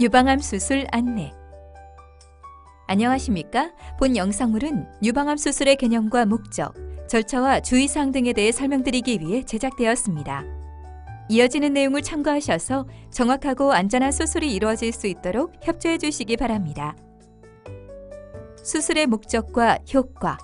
유방암 수술 안내. 안녕하십니까? 본 영상물은 유방암 수술의 개념과 목적, 절차와 주의사항 등에 대해 설명드리기 위해 제작되었습니다. 이어지는 내용을 참고하셔서 정확하고 안전한 수술이 이루어질 수 있도록 협조해 주시기 바랍니다. 수술의 목적과 효과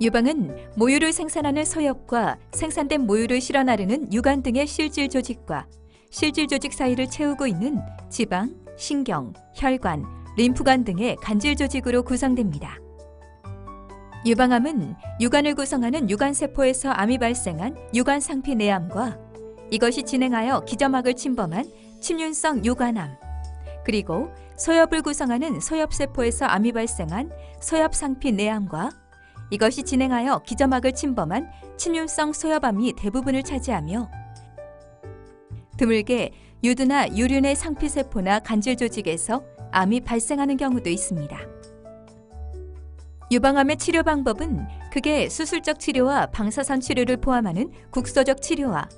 유방은 모유를 생산하는 소엽과 생산된 모유를 실어 나르는 유관 등의 실질 조직과 실질 조직 사이를 채우고 있는 지방, 신경, 혈관, 림프관 등의 간질 조직으로 구성됩니다. 유방암은 유관을 구성하는 유관세포에서 암이 발생한 유관 상피 내암과 이것이 진행하여 기저막을 침범한 침륜성 유관암, 그리고 소엽을 구성하는 소엽세포에서 암이 발생한 소엽 상피 내암과 이것이 진행하여 기저막을 침범한 침륜성 소엽암이 대부분을 차지하며 드물게 유두나 유륜의 상피세포나 간질 조직에서 암이 발생하는 경우도 있습니다. 유방암의 치료 방법은 크게 수술적 치료와 방사선 치료를 포함하는 국소적 치료와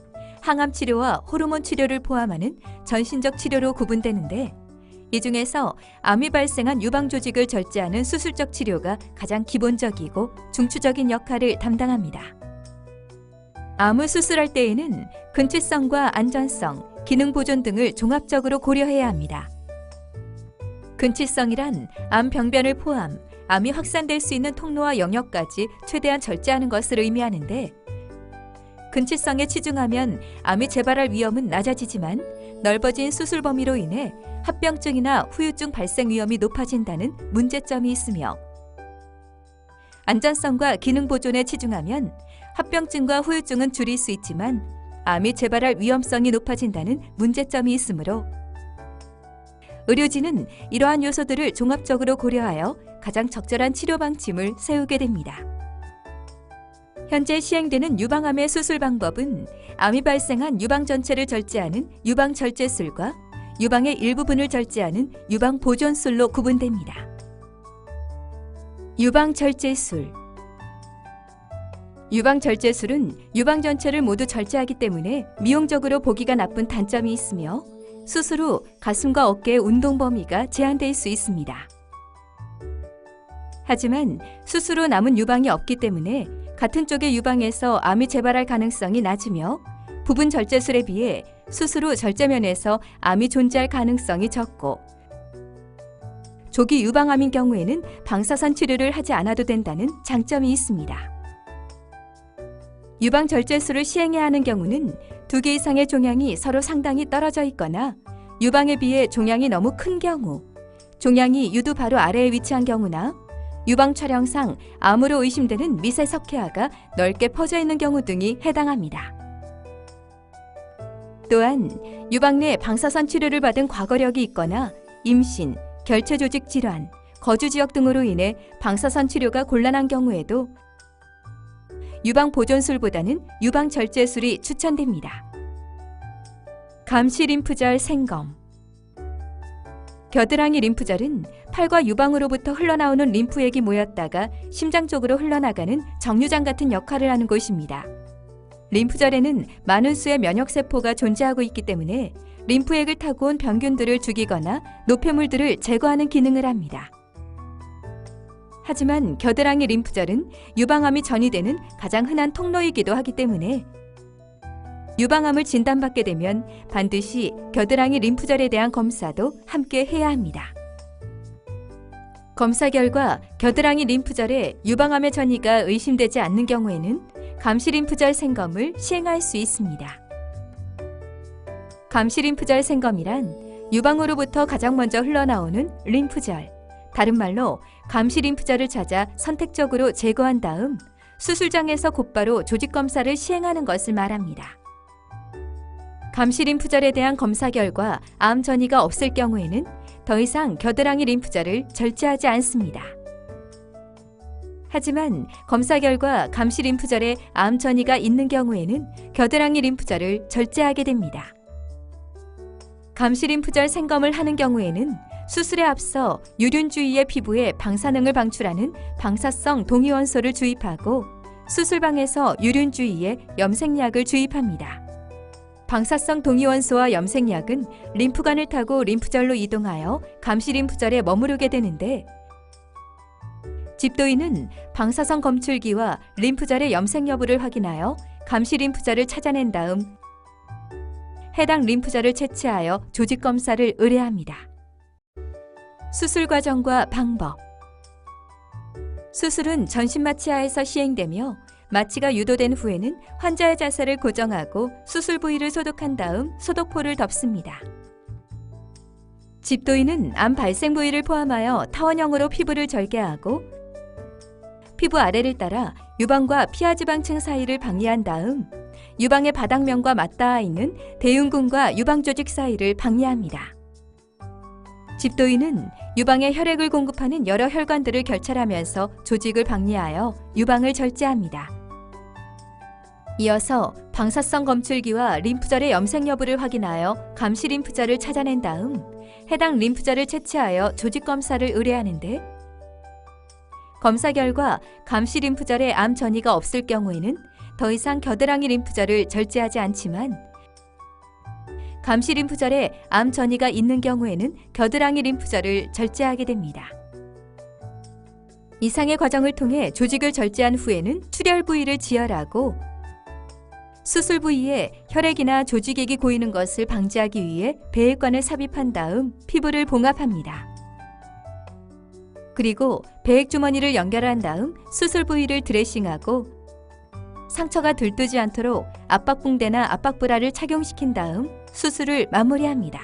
항암 치료와 호르몬 치료를 포함하는 전신적 치료로 구분되는데 이 중에서 암이 발생한 유방 조직을 절제하는 수술적 치료가 가장 기본적이고 중추적인 역할을 담당합니다. 암을 수술할 때에는 근치성과 안전성, 기능 보존 등을 종합적으로 고려해야 합니다. 근치성이란 암 병변을 포함 암이 확산될 수 있는 통로와 영역까지 최대한 절제하는 것을 의미하는데 근치성에 치중하면 암이 재발할 위험은 낮아지지만 넓어진 수술 범위로 인해 합병증이나 후유증 발생 위험이 높아진다는 문제점이 있으며 안전성과 기능 보존에 치중하면 합병증과 후유증은 줄일 수 있지만 암이 재발할 위험성이 높아진다는 문제점이 있으므로 의료진은 이러한 요소들을 종합적으로 고려하여 가장 적절한 치료 방침을 세우게 됩니다. 현재 시행되는 유방암의 수술 방법은 암이 발생한 유방 전체를 절제하는 유방 절제술과 유방의 일부분을 절제하는 유방 보존술로 구분됩니다. 유방 절제술 유방 절제술은 유방 전체를 모두 절제하기 때문에 미용적으로 보기가 나쁜 단점이 있으며 수술 후 가슴과 어깨의 운동 범위가 제한될 수 있습니다. 하지만 수술 후 남은 유방이 없기 때문에 같은 쪽의 유방에서 암이 재발할 가능성이 낮으며 부분 절제술에 비해 수술 후 절제면에서 암이 존재할 가능성이 적고 조기 유방암인 경우에는 방사선 치료를 하지 않아도 된다는 장점이 있습니다. 유방 절제술을 시행해야 하는 경우는 두 개 이상의 종양이 서로 상당히 떨어져 있거나 유방에 비해 종양이 너무 큰 경우, 종양이 유두 바로 아래에 위치한 경우나 유방 촬영상 암으로 의심되는 미세 석회화가 넓게 퍼져 있는 경우 등이 해당합니다. 또한 유방 내 방사선 치료를 받은 과거력이 있거나 임신, 결체 조직 질환, 거주 지역 등으로 인해 방사선 치료가 곤란한 경우에도 유방 보존술보다는 유방 절제술이 추천됩니다. 감시 림프절 생검 겨드랑이 림프절은 팔과 유방으로부터 흘러나오는 림프액이 모였다가 심장 쪽으로 흘러나가는 정류장 같은 역할을 하는 곳입니다. 림프절에는 많은 수의 면역세포가 존재하고 있기 때문에 림프액을 타고 온 병균들을 죽이거나 노폐물들을 제거하는 기능을 합니다. 하지만 겨드랑이 림프절은 유방암이 전이되는 가장 흔한 통로이기도 하기 때문에 유방암을 진단받게 되면 반드시 겨드랑이 림프절에 대한 검사도 함께 해야 합니다. 검사 결과 겨드랑이 림프절에 유방암의 전이가 의심되지 않는 경우에는 감시 림프절 생검을 시행할 수 있습니다. 감시 림프절 생검이란 유방으로부터 가장 먼저 흘러나오는 림프절, 다른 말로 감시 림프절을 찾아 선택적으로 제거한 다음 수술장에서 곧바로 조직 검사를 시행하는 것을 말합니다. 감시 림프절에 대한 검사 결과 암 전이가 없을 경우에는 더 이상 겨드랑이 림프절을 절제하지 않습니다. 하지만 검사 결과 감시 림프절에 암 전이가 있는 경우에는 겨드랑이 림프절을 절제하게 됩니다. 감시 림프절 생검을 하는 경우에는 수술에 앞서 유륜 주위의 피부에 방사능을 방출하는 방사성 동위원소를 주입하고 수술방에서 유륜 주위에 염색약을 주입합니다. 방사성 동위원소와 염색약은 림프관을 타고 림프절로 이동하여 감시 림프절에 머무르게 되는데 집도인은 방사성 검출기와 림프절의 염색 여부를 확인하여 감시 림프절을 찾아낸 다음 해당 림프절을 채취하여 조직 검사를 의뢰합니다. 수술 과정과 방법 수술은 전신 마취하에서 시행되며 마취가 유도된 후에는 환자의 자세를 고정하고 수술 부위를 소독한 다음 소독포를 덮습니다. 집도인은 암 발생 부위를 포함하여 타원형으로 피부를 절개하고 피부 아래를 따라 유방과 피하지방층 사이를 방리한 다음 유방의 바닥면과 맞닿아 있는 대흉근과 유방 조직 사이를 방리합니다. 집도인은 유방에 혈액을 공급하는 여러 혈관들을 결찰하면서 조직을 방리하여 유방을 절제합니다. 이어서 방사성 검출기와 림프절의 염색 여부를 확인하여 감시 림프절을 찾아낸 다음 해당 림프절을 채취하여 조직 검사를 의뢰하는데 검사 결과 감시 림프절에 암 전이가 없을 경우에는 더 이상 겨드랑이 림프절을 절제하지 않지만 감시 림프절에 암 전이가 있는 경우에는 겨드랑이 림프절을 절제하게 됩니다. 이상의 과정을 통해 조직을 절제한 후에는 출혈 부위를 지혈하고 수술 부위에 혈액이나 조직액이 고이는 것을 방지하기 위해 배액관을 삽입한 다음 피부를 봉합합니다. 그리고 배액 주머니를 연결한 다음 수술 부위를 드레싱하고 상처가 들뜨지 않도록 압박붕대나 압박브라를 착용시킨 다음 수술을 마무리합니다.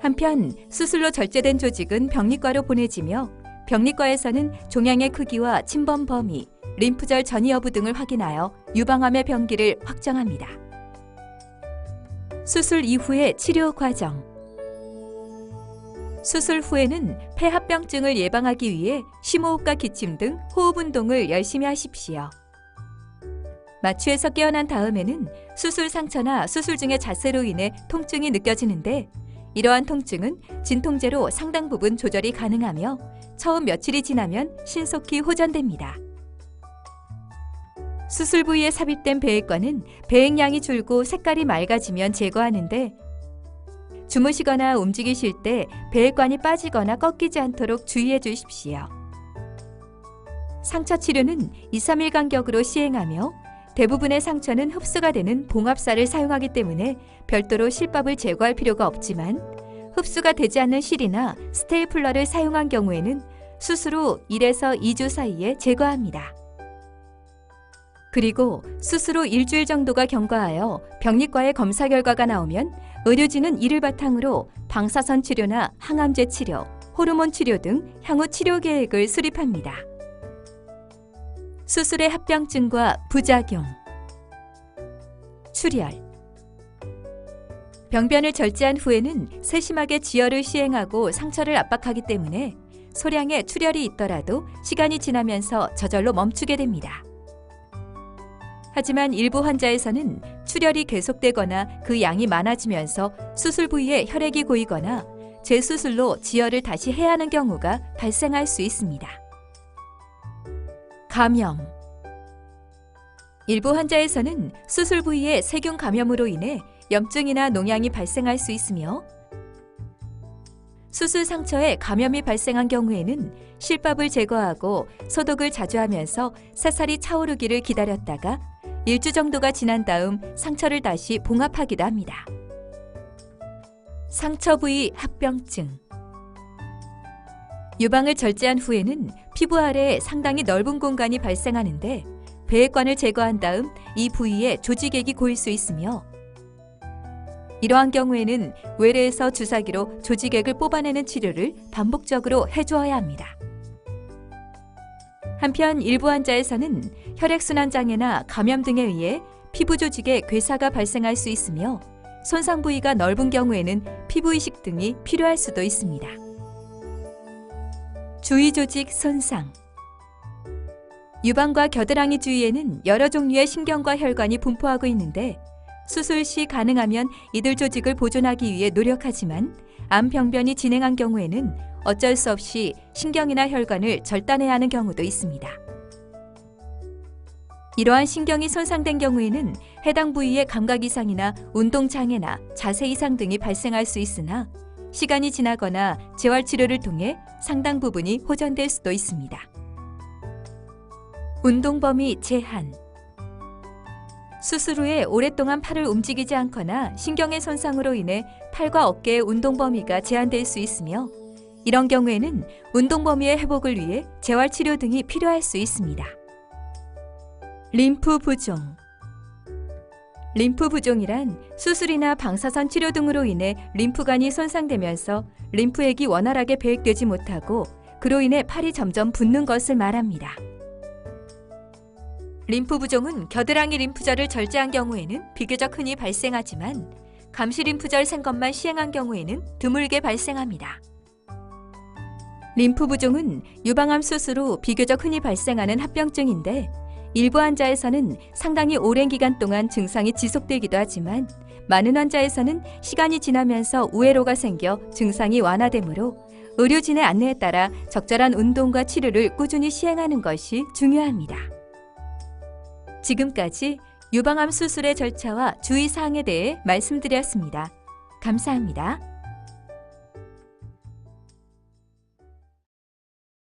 한편 수술로 절제된 조직은 병리과로 보내지며 병리과에서는 종양의 크기와 침범 범위, 림프절 전이 여부 등을 확인하여 유방암의 병기를 확정합니다. 수술 이후의 치료 과정 수술 후에는 폐합병증을 예방하기 위해 심호흡과 기침 등 호흡 운동을 열심히 하십시오. 마취에서 깨어난 다음에는 수술 상처나 수술 중의 자세로 인해 통증이 느껴지는데 이러한 통증은 진통제로 상당 부분 조절이 가능하며 처음 며칠이 지나면 신속히 호전됩니다. 수술 부위에 삽입된 배액관은 배액량이 줄고 색깔이 맑아지면 제거하는데 주무시거나 움직이실 때 배액관이 빠지거나 꺾이지 않도록 주의해 주십시오. 상처 치료는 2, 3일 간격으로 시행하며 대부분의 상처는 흡수가 되는 봉합사를 사용하기 때문에 별도로 실밥을 제거할 필요가 없지만 흡수가 되지 않는 실이나 스테이플러를 사용한 경우에는 후 1에서 2주 사이에 제거합니다. 그리고 후 일주일 정도가 경과하여 병리과의 검사 결과가 나오면 의료진은 이를 바탕으로 방사선 치료나 항암제 치료, 호르몬 치료 등 향후 치료 계획을 수립합니다. 수술의 합병증과 부작용 출혈 병변을 절제한 후에는 세심하게 지혈을 시행하고 상처를 압박하기 때문에 소량의 출혈이 있더라도 시간이 지나면서 저절로 멈추게 됩니다. 하지만 일부 환자에서는 출혈이 계속되거나 그 양이 많아지면서 수술 부위에 혈액이 고이거나 재수술로 지혈을 다시 해야 하는 경우가 발생할 수 있습니다. 감염 일부 환자에서는 수술 부위에 세균 감염으로 인해 염증이나 농양이 발생할 수 있으며 수술 상처에 감염이 발생한 경우에는 실밥을 제거하고 소독을 자주 하면서 새살이 차오르기를 기다렸다가 일주 정도가 지난 다음 상처를 다시 봉합하기도 합니다. 상처 부위 합병증 유방을 절제한 후에는 피부 아래에 상당히 넓은 공간이 발생하는데 배액관을 제거한 다음 이 부위에 조직액이 고일 수 있으며 이러한 경우에는 외래에서 주사기로 조직액을 뽑아내는 치료를 반복적으로 해주어야 합니다. 한편 일부 환자에서는 혈액순환 장애나 감염 등에 의해 피부 조직에 괴사가 발생할 수 있으며 손상 부위가 넓은 경우에는 피부 이식 등이 필요할 수도 있습니다. 주위 조직 손상 유방과 겨드랑이 주위에는 여러 종류의 신경과 혈관이 분포하고 있는데 수술 시 가능하면 이들 조직을 보존하기 위해 노력하지만 암 병변이 진행한 경우에는 어쩔 수 없이 신경이나 혈관을 절단해야 하는 경우도 있습니다. 이러한 신경이 손상된 경우에는 해당 부위의 감각 이상이나 운동 장애나 자세 이상 등이 발생할 수 있으나 시간이 지나거나 재활 치료를 통해 상당 부분이 호전될 수도 있습니다. 운동 범위 제한 수술 후에 오랫동안 팔을 움직이지 않거나 신경의 손상으로 인해 팔과 어깨의 운동 범위가 제한될 수 있으며 이런 경우에는 운동 범위의 회복을 위해 재활 치료 등이 필요할 수 있습니다. 림프 부종 림프 부종이란 수술이나 방사선 치료 등으로 인해 림프관이 손상되면서 림프액이 원활하게 배액되지 못하고 그로 인해 팔이 점점 붓는 것을 말합니다. 림프 부종은 겨드랑이 림프절을 절제한 경우에는 비교적 흔히 발생하지만 감시 림프절 생검만 시행한 경우에는 드물게 발생합니다. 림프 부종은 유방암 수술 후 비교적 흔히 발생하는 합병증인데 일부 환자에서는 상당히 오랜 기간 동안 증상이 지속되기도 하지만 많은 환자에서는 시간이 지나면서 우회로가 생겨 증상이 완화되므로 의료진의 안내에 따라 적절한 운동과 치료를 꾸준히 시행하는 것이 중요합니다. 지금까지 유방암 수술의 절차와 주의 사항에 대해 말씀드렸습니다. 감사합니다.